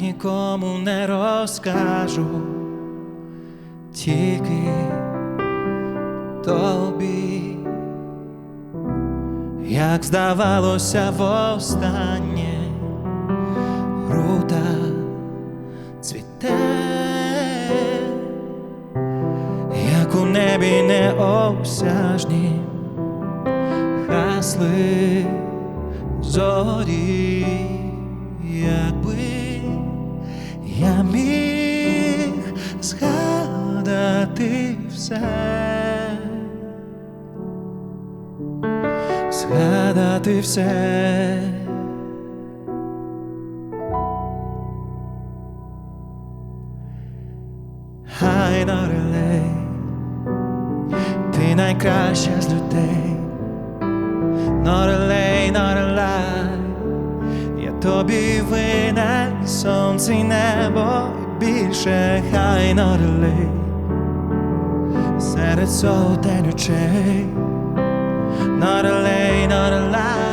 Нікому не розкажу, тільки тобі, як здавалося востаннє, рута цвіте, як у небі неосяжні гасли зорі, якби все, згадати все. Хай нарелей, ти найкраща з людей. Lay, not Я тобі винен сонце й небо і більше. Хай lay Серед сотень очей. Not a lay, not a lie.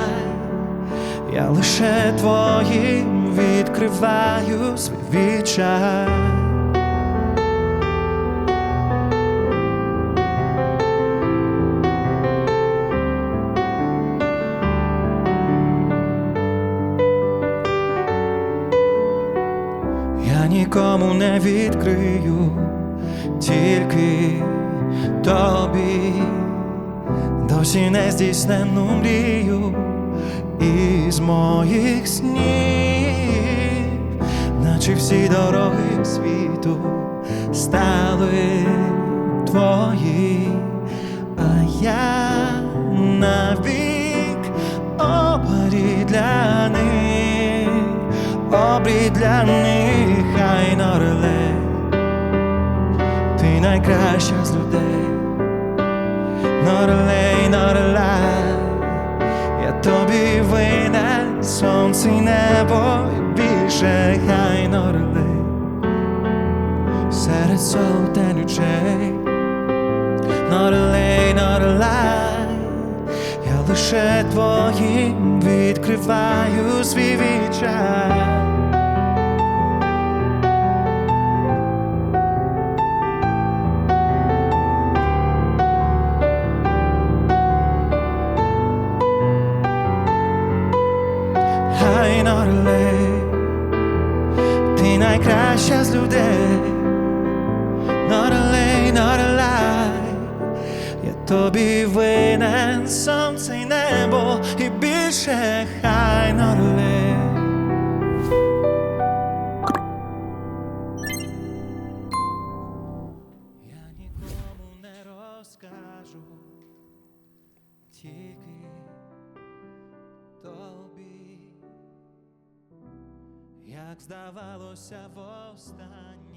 Я лише твоїм відкриваю свій відчай. Я нікому не відкрию, тільки тобі досі не здійснену мрію із моїх снів, наче всі дороги світу стали твої, а я навік обрій для них, обрій для них, найкраща з людей, норелей, норелай, я тобі винен сонце й небо і більше, хай норелей, серед сотень not a lie. Я лише твоїм відкриваю свій відчай A lay Ти найкраща з людей a lie Я тобі винен сонце й небо і більше хай not Я нікому не розкажу, тільки як здавалося востаннє.